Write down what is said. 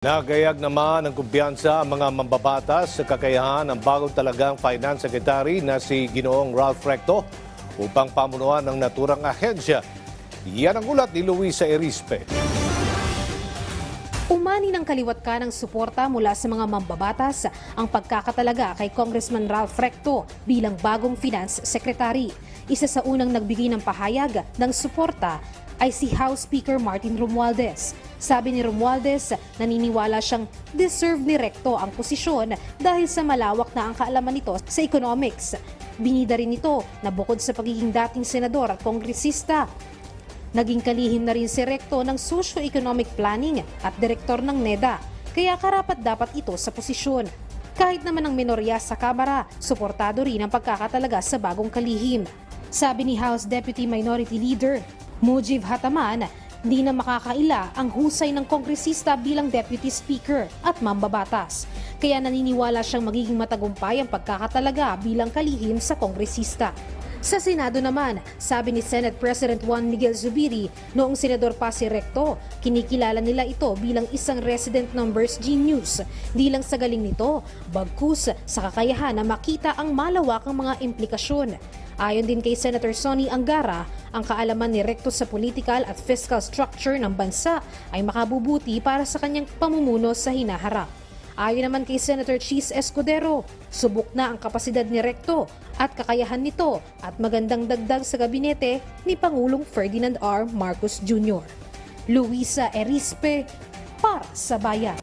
Nagayag naman ng kumpiyansa ang mga mambabatas sa kakayahan ng bagong talagang Finance Secretary na si Ginoong Ralph Recto upang pamunuan ng naturang ahensya. Yan ang ulat ni Luisa Erispe. Umani ng kaliwat ka ng suporta mula sa mga mambabatas ang pagkakatalaga kay Congressman Ralph Recto bilang bagong Finance Secretary. Isa sa unang nagbigay ng pahayag ng suporta ay si House Speaker Martin Romualdez. Sabi ni Romualdez, naniniwala siyang deserve ni Recto ang posisyon dahil sa malawak na ang kaalaman nito sa economics. Binida rin ito na bukod sa pagiging dating senador at kongresista, Naging kalihim na rin si Recto ng Socio-Economic Planning at direktor ng NEDA, kaya karapat dapat ito sa posisyon. Kahit naman ang minorya sa Kamara, suportado rin ang pagkakatalaga sa bagong kalihim. Sabi ni House Deputy Minority Leader Mujib Hataman, hindi na makakaila ang husay ng kongresista bilang Deputy Speaker at mambabatas. Kaya naniniwala siyang magiging matagumpay ang pagkakatalaga bilang kalihim sa kongresista. Sa Senado naman, sabi ni Senate President Juan Miguel Zubiri, noong senador pa si Recto, kinikilala nila ito bilang isang resident numbers genius. Di lang sa galing nito, bagkus sa kakayahan na makita ang malawakang mga implikasyon. Ayon din kay Senator Sonny Angara, ang kaalaman ni Recto sa political at fiscal structure ng bansa ay makabubuti para sa kanyang pamumuno sa hinaharap. Ayon naman kay Senator Cheese Escudero, subok na ang kapasidad ni Recto at kakayahan nito at magandang dagdag sa gabinete ni Pangulong Ferdinand R. Marcos Jr. Luisa Erispe para sa Bayan.